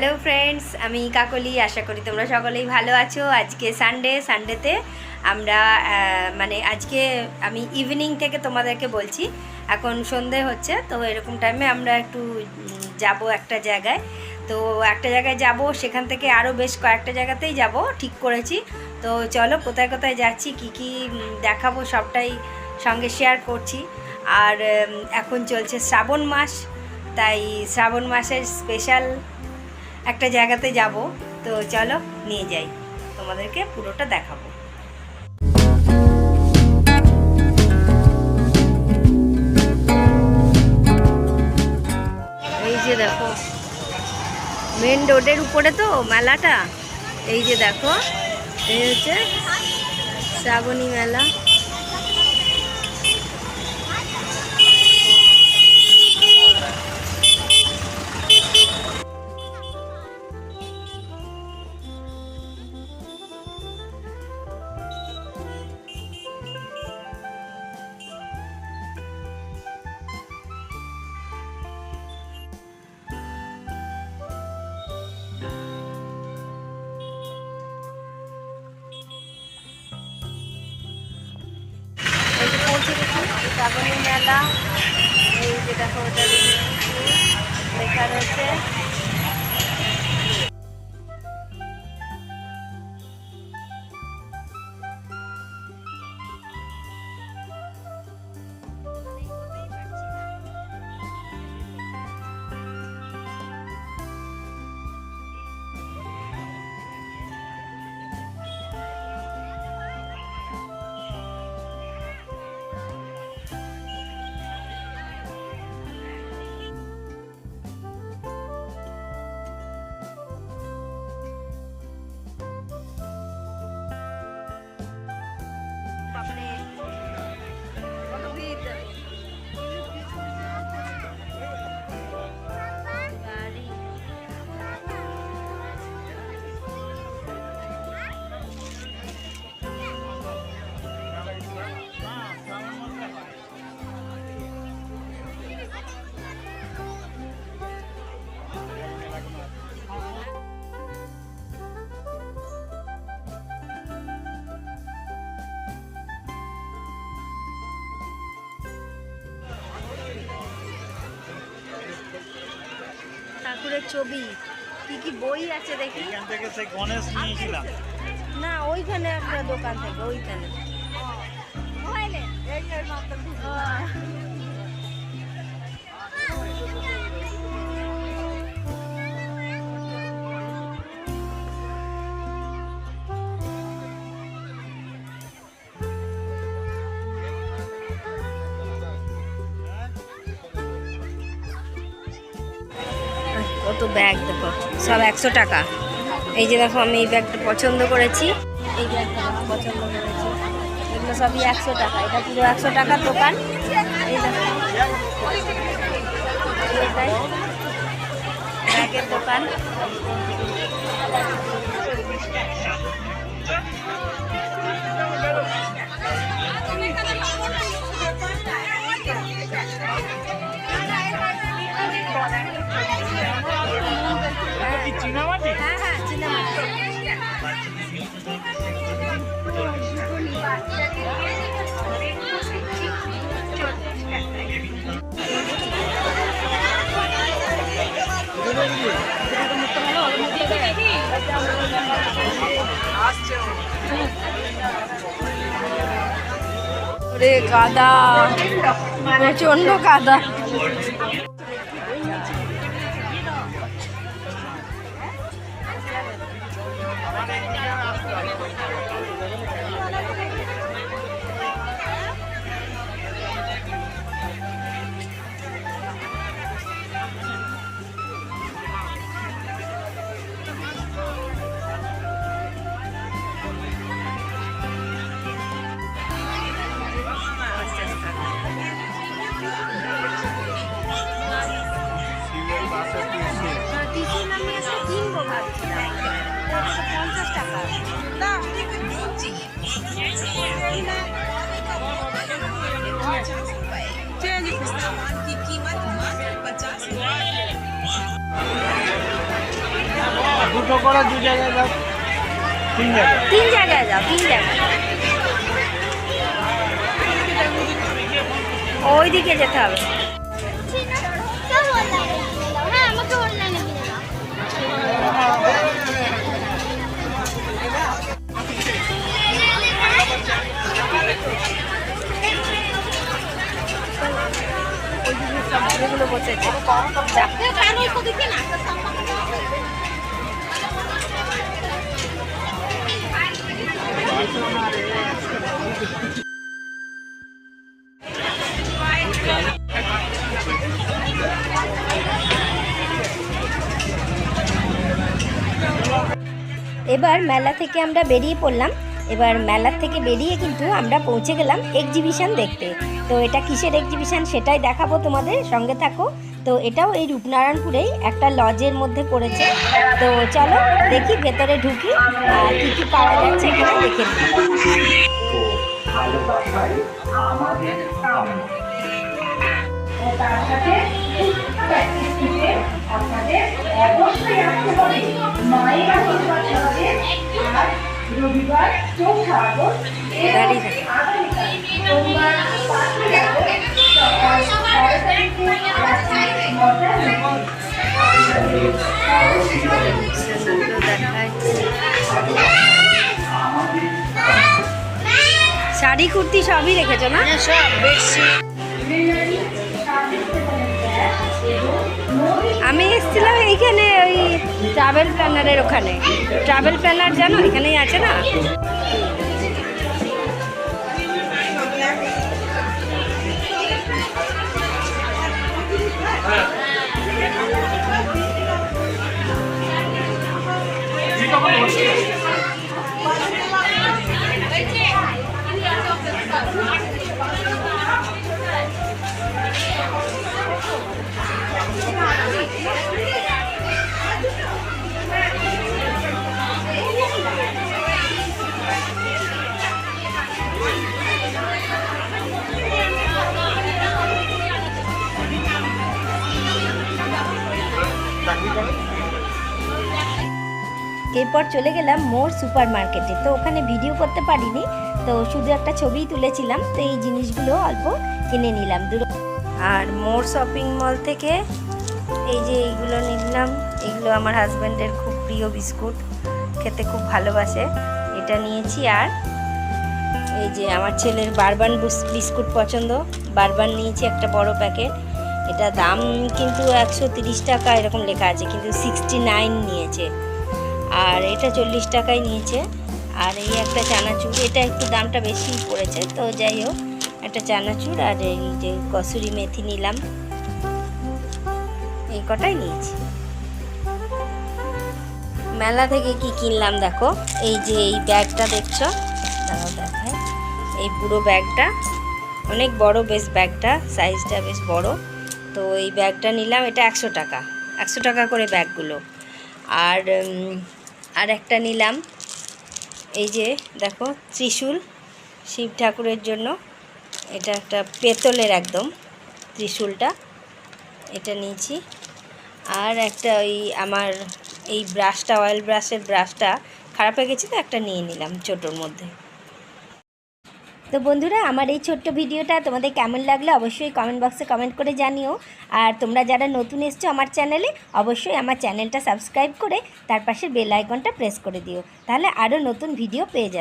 Hello friends আমি কাকলি, আশা করি তোমরা সকলেই ভালো আছো। আজকে সানডে সানডেতে আমরা মানে আজকে আমি ইভিনিং থেকে তোমাদেরকে বলছি, এখন সন্ধে হচ্ছে, তো এরকম টাইমে আমরা একটু যাব একটা জায়গায়। তো একটা জায়গায় যাব, সেখান থেকে আরও বেশ কয়েকটা জায়গাতেই যাব, ঠিক করেছি। তো চলো, কোথায় কোথায় যাচ্ছি, কি কি দেখাবো, সবটাই সঙ্গে শেয়ার করছি। আর এখন চলছে শ্রাবণ মাস, তাই শ্রাবণ মাসের স্পেশাল একটা জায়গাতে যাব, তো চলো নিয়ে যাই। তোমাদেরকে পুরোটা দেখাবো। এই যে দেখো মেন রোডের উপরে তো মেলাটা? এই যে দেখো, এই হচ্ছে শ্রাবণী মেলা। শ্রাবণী মেলা। এই যে দেখো ওটা লেখা রয়েছে ঠাকুরের ছবি। কি কি বই আছে দেখি? এখান থেকে সেই গণেশ নিয়েছিলাম। না ওইখানে একটা দোকান থাকে ওইখানে। কত ব্যাগ দেখো, সব একশো টাকা। এই যে দেখো, আমি এই ব্যাগটা পছন্দ করেছি। এই ব্যাগটা পছন্দ করেছি। এগুলো সবই একশো টাকা, এটা পুরো একশো টাকার দোকান। এই দেখো ব্যাগের দোকান। রে কাদা প্রচণ্ড কাদা सामान की कीमत मात्र पचास দুটো করে দু জায়গায় দাও তিন জায়গায় তিন জায়গায় যাও তিন জায়গায় ওই দিকে যেতে হবে এবার মেলা থেকে আমরা বেরিয়ে পড়লাম। এবার মেলার থেকে বেরিয়ে কিন্তু আমরা পৌঁছে গেলাম এক্সিবিশন দেখতে। তো এটা কিসের এক্সিবিশন সেটাই দেখাবো তোমাদের, সঙ্গে থাকো। তো এটাও এই রূপনারায়ণপুরেই একটা লজের মধ্যে পড়েছে। তো চলো দেখি ভেতরে ঢুকি, আর কী কী পাওয়া যাচ্ছে এখানে দেখে থাকো। সেগুলো দেখাচ্ছে। শাড়ি কুর্তি সবই রেখেছো না সব আমি এসেছিলাম এইখানে ওই ট্রাভেল প্ল্যানারের ওখানে। ট্রাভেল প্ল্যানার জানো এখানেই আছে না? এরপর চলে গেলাম মোর সুপার মার্কেটে তো ওখানে ভিডিও করতে পারিনি, তো শুধু একটা ছবিই তুলেছিলাম, তো এই জিনিসগুলো অল্প কিনে নিলাম। দূর আর মোর শপিং মল থেকে এই যে এইগুলো নিলাম, এগুলো আমার হাজব্যান্ডের খুব প্রিয় বিস্কুট, খেতে খুব ভালোবাসে। এটা নিয়েছি আর এই যে আমার ছেলের বারবান বুস- বিস্কুট পছন্দ। বারবান নিয়েছি একটা বড় প্যাকেট। এটা দাম কিন্তু একশো টাকা, এরকম লেখা আছে, কিন্তু সিক্সটি নিয়েছে। আর এটা চল্লিশ টাকায় নিয়েছে। আর এই একটা চানাচুর, এটা একটু দামটা বেশি পড়েছে, তো যাই হোক, একটা চানাচুর আর এই যে কসুরি মেথি নিলাম। এই কটাই নিয়েছি। মেলা থেকে কি কিনলাম দেখো, এই যে এই ব্যাগটা দেখছ? দাঁড়াও দেখায় এই পুরো ব্যাগটা, অনেক বড় বেশ ব্যাগটা, সাইজটা বেশ বড়। তো এই ব্যাগটা নিলাম, এটা একশো টাকা একশো টাকা করে ব্যাগগুলো। আর আর একটা নিলাম। এই যে দেখো, ত্রিশূল শিব ঠাকুরের জন্য। এটা একটা পেতলের একদম ত্রিশূলটা। এটা নিয়েছি। আর একটা ওই আমার এই ব্রাশটা অয়েল ব্রাশের ব্রাশটা খারাপ হয়ে গেছে তো একটা নিয়ে নিলাম ছোটোর মধ্যে। তো বন্ধুরা, আমার এই ছোট্ট ভিডিওটা তোমাদের কেমন লাগল অবশ্যই কমেন্ট বক্সে কমেন্ট করে জানিও। আর তোমরা যারা নতুন এসছো আমার চ্যানেলে অবশ্যই আমার চ্যানেলটা সাবস্ক্রাইব করে তার পাশে বেল আইকনটা প্রেস করে দিও। তাহলে আরও নতুন ভিডিও পেয়ে যাবে।